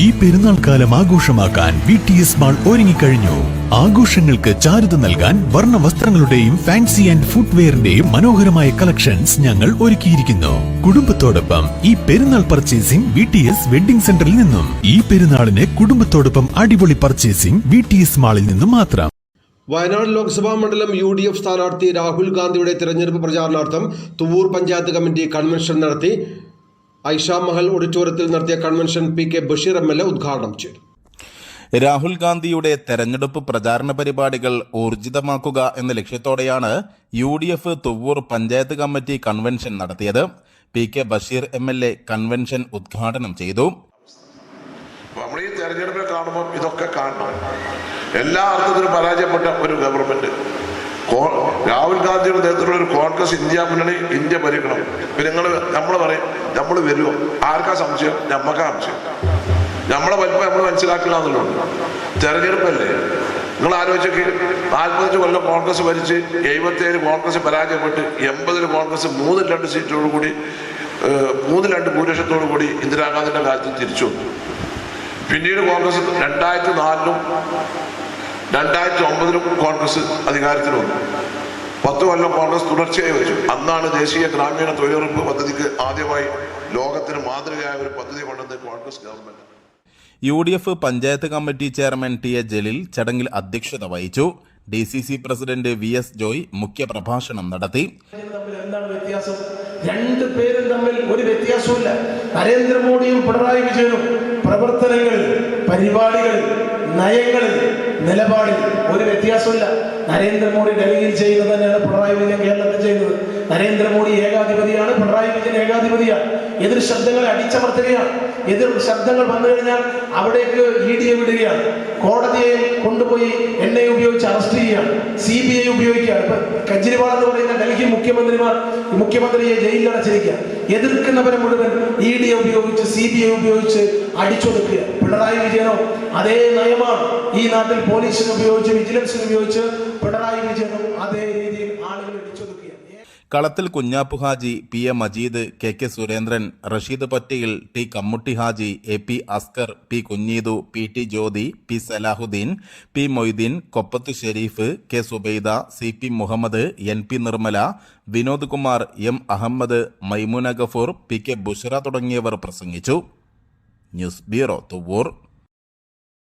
ഈ പെരുന്നാൾ കാലം ആഘോഷമാക്കാൻ വി ടി എസ് മാൾ ഒരുങ്ങിക്കഴിഞ്ഞു. ആഘോഷങ്ങൾക്ക് ചാരുത നൽകാൻ വർണ വസ്ത്രങ്ങളുടെയും ഫാൻസി ആൻഡ് ഫുട്വെയറിന്റെയും മനോഹരമായ കളക്ഷൻസ് ഞങ്ങൾ ഒരുക്കിയിരിക്കുന്നു. കുടുംബത്തോടൊപ്പം ഈ പെരുന്നാൾ purchasing V T S wedding സെന്ററിൽ നിന്നും. ഈ പെരുന്നാളിന് കുടുംബത്തോടൊപ്പം അടിപൊളി പർച്ചേസിംഗ് വി ടി എസ് മാളിൽ നിന്നും മാത്രം. വയനാട് ലോക്സഭാ മണ്ഡലം യു ഡി എഫ് സ്ഥാനാർത്ഥി രാഹുൽ ഗാന്ധിയുടെ തിരഞ്ഞെടുപ്പ് പ്രചാരണാർത്ഥം തുവൂർ പഞ്ചായത്ത് കമ്മിറ്റി കൺവെൻഷൻ നടത്തി. ഐഷ മഹൽ ഓഡിറ്റോറിയത്തിൽ നടത്തിയ convention P K Basheer M L A ഉദ്ഘാടനം ചെയ്തു. രാഹുൽ ഗാന്ധിയുടെ തെരഞ്ഞെടുപ്പ് പ്രചാരണ പരിപാടികൾ ഊർജിതമാക്കുക എന്ന ലക്ഷ്യത്തോടെയാണ് U D F Thuvvur panchayat committee convention നടത്തിയത്. P K Basheer M L A convention ഉദ്ഘാടനം ചെയ്തു. നമ്മൾ ഈ തെരഞ്ഞെടുപ്പിൽ കാണുമ്പോൾ ഇതൊക്കെ കാണണം. എല്ലാ അർത്ഥത്തിലും പരാജയപ്പെട്ട ഒരു ഗവൺമെന്റ് രാഹുൽ ഗാന്ധിയുടെ നേതൃത്വത്തിലുള്ള ഒരു കോൺഗ്രസ് ഇന്ത്യ മുന്നണി ഇന്ത്യ ഭരിക്കണം. ഇപ്പൊ നിങ്ങൾ നമ്മൾ പറയും നമ്മൾ വരുമോ ആർക്കാ സംശയം? നമ്മക്കാ സംശയം. നമ്മളെ വലിപ്പം നമ്മൾ മനസ്സിലാക്കില്ല എന്നുള്ളത് തെരഞ്ഞെടുപ്പല്ലേ? നിങ്ങൾ ആലോചിച്ചൊക്കെ നാൽപ്പത്തഞ്ച് കൊല്ലം കോൺഗ്രസ് ഭരിച്ച് എഴുപത്തേഴ് കോൺഗ്രസ് പരാജയപ്പെട്ട് എൺപതിൽ കോൺഗ്രസ് മൂന്നിൽ രണ്ട് സീറ്റോടു കൂടി ഏഹ്, മൂന്നിൽ രണ്ട് ഭൂരിപക്ഷത്തോടു കൂടി ഇന്ദിരാഗാന്ധിയുടെ കാലത്ത് തിരിച്ചു വന്നു. പിന്നീട് കോൺഗ്രസ് രണ്ടായിരത്തി നാലിലും രണ്ടായിരത്തി ഒമ്പതിലും കോൺഗ്രസ് അധികാരത്തിൽ വന്നു. പത്ത് കൊല്ലം കോൺഗ്രസ് തുടർച്ചയായി വെച്ചു. അന്നാണ് ദേശീയ ഗ്രാമീണ തൊഴിലുറപ്പ് പദ്ധതിക്ക് ആദ്യമായി ലോകത്തിന് മാതൃകയായ ഒരു പദ്ധതി കൊണ്ടുവന്നത് Congress government. U D F panchayat committee chairman T A Jaleel ചടങ്ങിൽ അധ്യക്ഷത വഹിച്ചു. D C C president V S Joy മുഖ്യപ്രഭാഷണം നടത്തി. തമ്മിൽ എന്താണ് വ്യത്യാസം? രണ്ട് പേരും തമ്മിൽ ഒരു വ്യത്യാസമില്ല നരേന്ദ്രമോദിയും പിണറായി വിജയനും പ്രവർത്തനങ്ങളിൽ പരിപാടികളിൽ നയങ്ങളിൽ നിലപാടിൽ ഒരു വ്യത്യാസമില്ല. നരേന്ദ്രമോദി ഡൽഹിയിൽ ചെയ്യുന്നത് തന്നെയാണ് പിണറായി വിജയൻ കേരളത്തിൽ ചെയ്യുന്നത്. നരേന്ദ്രമോദി ഏകാധിപതിയാണ് പിണറായി വിജയൻ ഏകാധിപതിയാണ്. എതിർ ശബ്ദങ്ങളെ അടിച്ചമർത്തുകയാണ്. എതിർ ശബ്ദങ്ങൾ വന്നു കഴിഞ്ഞാൽ അവിടേക്ക് ഇ ഡിയെ വിടുകയാണ് കോടതിയെ കൊണ്ടുപോയി എൻ ഐ ഉപയോഗിച്ച് അറസ്റ്റ് ചെയ്യുകയാണ്. സി ബി ഐ ഉപയോഗിക്കുകയാണ്. ഇപ്പൊ കെജ്രിവാൾ എന്ന് പറയുന്ന ഡൽഹി മുഖ്യമന്ത്രിമാർ മുഖ്യമന്ത്രിയെ ജയിലിൽ അടച്ചിരിക്കുക എതിർക്കുന്നവരെ മുഴുവൻ ഇ ഡി ഉപയോഗിച്ച് സി ബി ഐ ഉപയോഗിച്ച് അടിച്ചൊതുക്കുക പിണറായി വിജയനോ അതേ നയമാണ് ഈ നാട്ടിൽ പോലീസിനെ ഉപയോഗിച്ച് വിജിലൻസിനെ ഉപയോഗിച്ച് പിണറായി വിജയനും അതേ കളത്തിൽ Kunjappu Haji P A Majeed K K Surendran Rasheed Pattiyil T Kammutty Haji A P Askar P Kunjeethu P T Jyothi P Salahuddin P Moideen Koppath Sherif K Subaida C P Muhammad N P Nirmala Vinod Kumar M Ahammed Maimuna Gafoor P K Bushra തുടങ്ങിയവർ പ്രസംഗിച്ചു. News bureau Thuvvur.